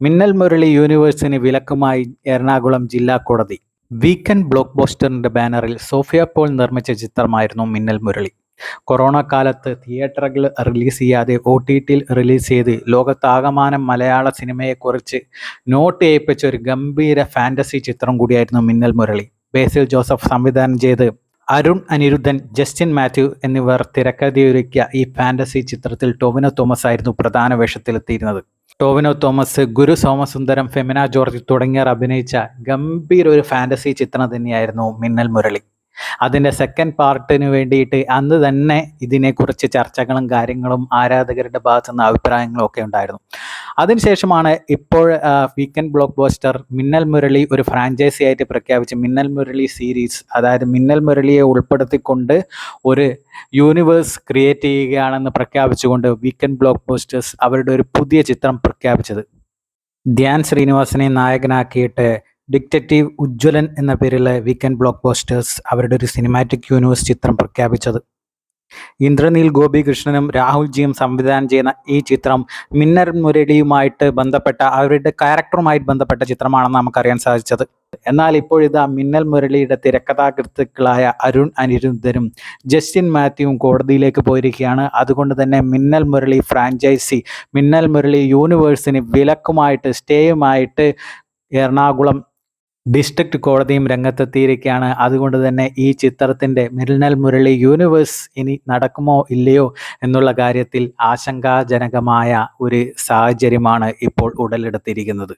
മിന്നൽ മുരളി യൂണിവേഴ്സിന് വിലക്കുമായി എറണാകുളം ജില്ലാ കോടതി. വീക്കെൻഡ് ബ്ലോക്ക് ബോസ്റ്ററിന്റെ ബാനറിൽ സോഫിയ പോൾ നിർമ്മിച്ച ചിത്രമായിരുന്നു മിന്നൽ മുരളി കൊറോണ കാലത്ത് തിയേറ്ററുകൾ റിലീസ് ചെയ്യാതെ ഒ ടി ടിയിൽ റിലീസ് ചെയ്ത് ലോകത്താകമാനം മലയാള സിനിമയെക്കുറിച്ച് നോട്ട് ചെയ്യിപ്പിച്ച ഒരു ഗംഭീര ഫാന്റസി ചിത്രം കൂടിയായിരുന്നു മിന്നൽ മുരളി ബേസിൽ ജോസഫ് സംവിധാനം ചെയ്ത് അരുൺ അനിരുദ്ധൻ ജസ്റ്റിൻ മാത്യു എന്നിവർ തിരക്കഥയൊരുക്കിയ ഈ ഫാന്റസി ചിത്രത്തിൽ ടൊവിനോ തോമസ് ആയിരുന്നു പ്രധാന വേഷത്തിലെത്തിയിരുന്നത്. ടോവിനോ തോമസ് ഗുരു സോമസുന്ദരം ഫെമിന ജോർജ് തുടങ്ങിയവർ അഭിനയിച്ച ഗംഭീര ഒരു ഫാന്റസി ചിത്രം തന്നെയായിരുന്നു മിന്നൽ മുരളി. അതിന്റെ സെക്കൻഡ് പാർട്ടിന് വേണ്ടിയിട്ട് അന്ന് തന്നെ ഇതിനെക്കുറിച്ച് ചർച്ചകളും കാര്യങ്ങളും ആരാധകരുടെ ഭാഗത്തു നിന്ന് അഭിപ്രായങ്ങളും ഒക്കെ ഉണ്ടായിരുന്നു. അതിനുശേഷമാണ് ഇപ്പോൾ weekend block bolster Minnal Murali ഒരു ഫ്രാഞ്ചൈസി ആയിട്ട് പ്രഖ്യാപിച്ച് മിന്നൽ മുരളി സീരീസ് അതായത് മിന്നൽ മുരളിയെ ഉൾപ്പെടുത്തിക്കൊണ്ട് ഒരു യൂണിവേഴ്സ് ക്രിയേറ്റ് ചെയ്യുകയാണെന്ന് പ്രഖ്യാപിച്ചുകൊണ്ട് വീക്കെൻഡ് ബ്ലോക്ക് ബോസ്റ്റേഴ്സ് അവരുടെ ഒരു പുതിയ ചിത്രം പ്രഖ്യാപിച്ചത്. ധ്യാൻ ശ്രീനിവാസനെ നായകനാക്കിയിട്ട് ഡിക്റ്ററ്റീവ് ഉജ്ജ്വലൻ എന്ന പേരിലെ വീക്കെൻഡ് ബ്ലോക്ക് പോസ്റ്റേഴ്സ് അവരുടെ ഒരു സിനിമാറ്റിക് യൂണിവേഴ്സ് ചിത്രം പ്രഖ്യാപിച്ചത്. ഇന്ദ്രനീൽ ഗോപികൃഷ്ണനും രാഹുൽ ജിയും സംവിധാനം ചെയ്യുന്ന ഈ ചിത്രം മിന്നർ മുരളിയുമായിട്ട് ബന്ധപ്പെട്ട അവരുടെ ക്യാരക്ടറുമായിട്ട് ബന്ധപ്പെട്ട ചിത്രമാണെന്ന് നമുക്കറിയാൻ സാധിച്ചത്. എന്നാൽ ഇപ്പോഴിതാ മിന്നൽ മുരളിയുടെ തിരക്കഥാകൃത്തുക്കളായ അരുൺ അനിരുദ്ധനും ജസ്റ്റിൻ മാത്യുവും കോടതിയിലേക്ക് പോയിരിക്കുകയാണ്. അതുകൊണ്ട് തന്നെ മിന്നൽ മുരളി ഫ്രാഞ്ചൈസി മിന്നൽ മുരളി യൂണിവേഴ്സിന് വിലക്കുമായിട്ട് സ്റ്റേയുമായിട്ട് എറണാകുളം ഡിസ്ട്രിക്ട് കോടതിയും രംഗത്തെത്തിയിരിക്കുകയാണ്. അതുകൊണ്ട് തന്നെ ഈ ചിത്രത്തിന്റെ മിൽനൽ മുരളി യൂണിവേഴ്സ് ഇനി നടക്കുമോ ഇല്ലയോ എന്നുള്ള കാര്യത്തിൽ ആശങ്കാജനകമായ ഒരു സാഹചര്യമാണ് ഇപ്പോൾ ഉടലെടുത്തിരിക്കുന്നത്.